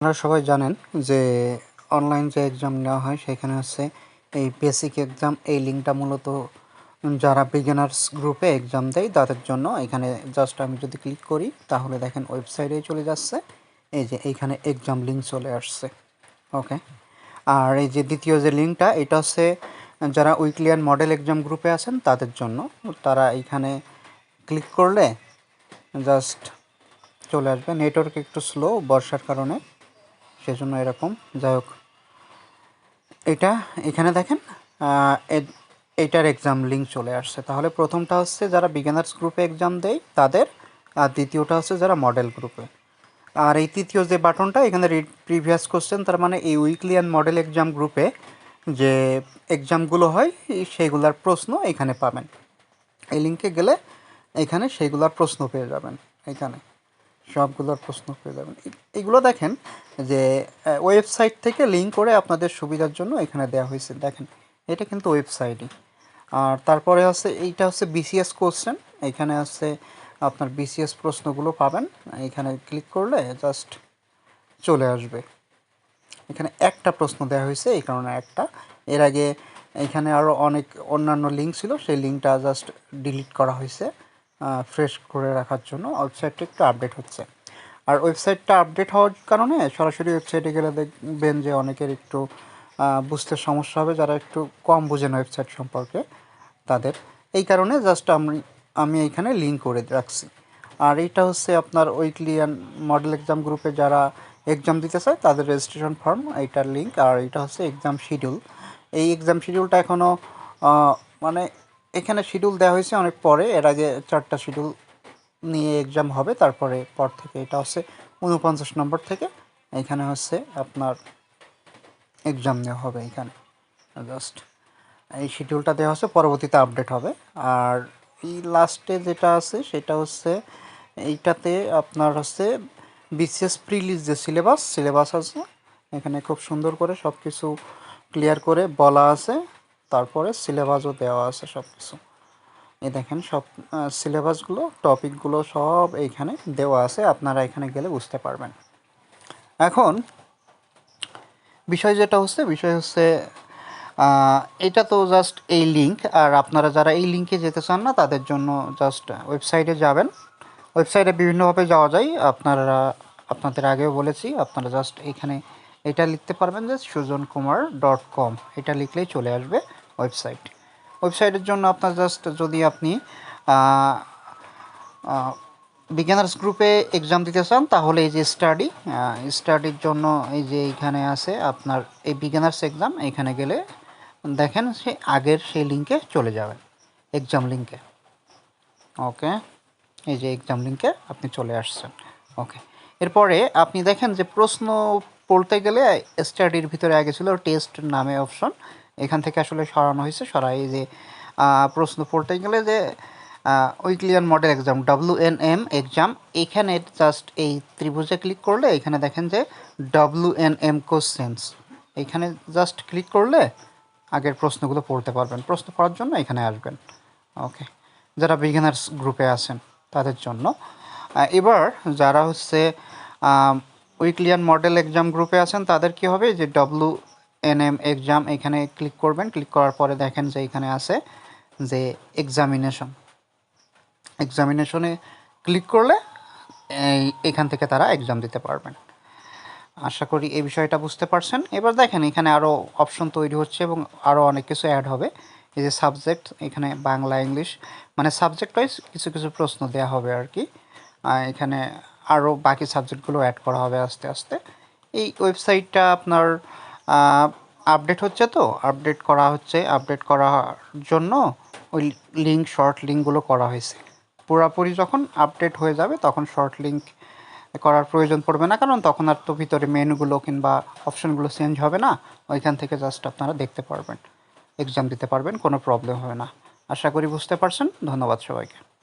আপনারা সবাই জানেন যে অনলাইন যে এক্সাম নেওয়া হয়, সেখানে হচ্ছে এই বেসিক এক্সাম এই লিঙ্কটা মূলত যারা বিগিনার্স গ্রুপে এক্সাম দেয়, তাদের জন্য এখানে জাস্ট আমি যদি ক্লিক করি, তাহলে দেখেন ওয়েবসাইটে চলে যাচ্ছে। এই যে এইখানে এক্সাম লিঙ্ক চলে আসছে ওকে আর এই যে দ্বিতীয় যে লিঙ্কটা এটা হচ্ছে যারা উইকলি অ্যান্ড মডেল এক্সাম গ্রুপে আছেন, তাদের জন্য। তারা এইখানে ক্লিক করলে জাস্ট চলে আসবে। নেটওয়ার্ক একটু স্লো বর্ষার কারণে। সেজন্য এরকম। যাই হোক, এটা এখানে দেখেন এটার এক্সাম লিঙ্ক চলে আসছে। তাহলে প্রথমটা হচ্ছে যারা বিগিনার্স গ্রুপে এক্সাম দেয়, তাদের, আর দ্বিতীয়টা হচ্ছে যারা মডেল গ্রুপে আর এই তৃতীয় যে বাটনটা, এখানে প্রিভিয়াস কোশ্চেন তার মানে এই উইকলি অ্যান্ড মডেল এক্সাম গ্রুপে যে এক্সামগুলো হয়, এই সেইগুলার প্রশ্ন এখানে পাবেন। এই লিঙ্কে গেলে এখানে সেইগুলার প্রশ্ন পেয়ে যাবেন, এখানে। সবগুলোর প্রশ্ন পেয়ে যাবেন এগুলো দেখেন যে ওয়েবসাইট থেকে লিঙ্ক করে আপনাদের সুবিধার জন্য এখানে দেওয়া হয়েছে। দেখেন, এটা কিন্তু ওয়েবসাইটই। আর তারপরে হচ্ছে এইটা হচ্ছে বিসিএস কোশ্চেন এখানে হচ্ছে আপনার বিসিএস প্রশ্নগুলো পাবেন। এখানে ক্লিক করলে জাস্ট চলে আসবে। এখানে একটা প্রশ্ন দেওয়া হয়েছে, এই কারণে একটা। এর আগে এখানে আরও অনেক অন্যান্য লিঙ্ক ছিল, সেই লিঙ্কটা জাস্ট ডিলিট করা হয়েছে। ফ্রেশ করে রাখার জন্য ওয়েবসাইটটা একটু আপডেট হচ্ছে। আর ওয়েবসাইটটা আপডেট হওয়ার কারণে সরাসরি ওয়েবসাইটে গেলে দেখবেন যে অনেকের একটু বুঝতে সমস্যা হবে, যারা একটু কম বোঝেন ওয়েবসাইট সম্পর্কে তাদের। এই কারণে জাস্ট আমি আমি এইখানে লিঙ্ক করে রাখছি। আর এইটা হচ্ছে আপনার উইকলি মডেল এক্সাম গ্রুপে যারা এক্সাম দিতে চায়, তাদের রেজিস্ট্রেশন ফর্ম এইটার লিঙ্ক আর এটা হচ্ছে এক্সাম শিডিউল এই এক্সাম শিডিউলটা এখনও মানে এখানে শিডিউল দেওয়া হয়েছে, অনেক পরে। এর আগে চারটা শিডিউল নিয়ে এক্সাম হবে, তারপরে পর থেকে এটা হচ্ছে উনপঞ্চাশ নম্বর থেকে। এখানে হচ্ছে আপনার এক্সাম নেওয়া হবে এখানে। জাস্ট এই শিডিউলটা দেওয়া হচ্ছে, পরবর্তীতে আপডেট হবে। আর এই লাস্টে যেটা আছে, সেটা হচ্ছে এইটাতে আপনার হচ্ছে বিসিএস প্রিলিজ যে সিলেবাস সিলেবাস আছে, এখানে খুব সুন্দর করে সব কিছু ক্লিয়ার করে বলা আছে। তারপরে সিলেবাসও দেওয়া আছে সব কিছু এই দেখেন সব সিলেবাসগুলো টপিকগুলো সব এইখানে দেওয়া আছে, আপনারা এখানে গেলে বুঝতে পারবেন। এখন, বিষয় যেটা হচ্ছে, বিষয় হচ্ছে এটা তো জাস্ট এই লিঙ্ক আর আপনারা যারা এই লিঙ্কে যেতে চান না, তাদের জন্য জাস্ট ওয়েবসাইটে যাবেন। ওয়েবসাইটে বিভিন্নভাবে যাওয়া যায়। আপনারা, আপনাদের আগেও বলেছি, আপনারা জাস্ট এখানে এটা লিখতে পারবেন যে সুজন কুমার ডট কম এটা লিখলেই চলে আসবে। ওয়েবসাইট। ওয়েবসাইটের জন্য আপনার জাস্ট যদি আপনি বিজ্ঞানার্স গ্রুপে এক্সাম দিতে চান, তাহলে এই যে স্টাডি স্টাডির জন্য এই যে এইখানে আছে আপনার এই বিজ্ঞানার্স এক্সাম এখানে গেলে দেখেন সে আগের সেই লিঙ্কে চলে যাবেন এক্সাম লিঙ্কে ওকে এই যে এক্সাম লিঙ্কে আপনি চলে আসছেন। ওকে এরপরে আপনি দেখেন যে প্রশ্ন পড়তে গেলে স্টাডির ভিতরে আগে ছিল টেস্ট নামে অপশন এখান থেকে আসলে সরানো হয়েছে, সরাই যে প্রশ্ন পড়তে গেলে যে উইকলিয়ান model exam W N M exam, এখানে জাস্ট এই ত্রিভুজে ক্লিক করলে এখানে দেখেন যে ডাব্লিউ এন এম কোশ্চেন্স এখানে জাস্ট ক্লিক করলে আগের প্রশ্নগুলো পড়তে পারবেন, প্রশ্ন পড়ার জন্য এখানে আসবেন ওকে যারা বিগিনার্স গ্রুপে আছেন তাদের জন্য এবার যারা হচ্ছে উইকলিয়ান মডেল এক্সাম গ্রুপে আছেন তাদের কি হবে, যে ডব্লু এন এম এক্সাম এখানে ক্লিক করবেন। ক্লিক করার পরে দেখেন যে এখানে আছে যে এক্সামিনেশন এক্সামিনেশনে ক্লিক করলে এখান থেকে তারা এক্সাম দিতে পারবেন। আশা করি এই বিষয়টা বুঝতে পারছেন। এবার দেখেন এখানে আরও অপশন তৈরি হচ্ছে এবং আরও অনেক কিছু অ্যাড হবে। এই যে সাবজেক্ট এখানে বাংলা ইংলিশ মানে সাবজেক্ট ওয়াইজ কিছু কিছু প্রশ্ন দেওয়া হবে আর কি। এখানে আরও বাকি সাবজেক্টগুলো অ্যাড করা হবে আস্তে আস্তে। এই ওয়েবসাইটটা আপনার আপডেট হচ্ছে তো? আপডেট করা হচ্ছে। আপডেট করার জন্য ওই লিঙ্ক শর্ট লিঙ্কগুলো করা হয়েছে। পুরোপুরি যখন আপডেট হয়ে যাবে, তখন শর্ট লিঙ্ক করার প্রয়োজন পড়বে না। কারণ তখন আর তো ভিতরে মেনুগুলো কিংবা অপশনগুলো চেঞ্জ হবে না। ওইখান থেকে জাস্ট আপনারা দেখতে পারবেন। এক্সাম দিতে পারবেন, কোনো প্রবলেম হবে না। আশা করি বুঝতে পারছেন। ধন্যবাদ সবাইকে।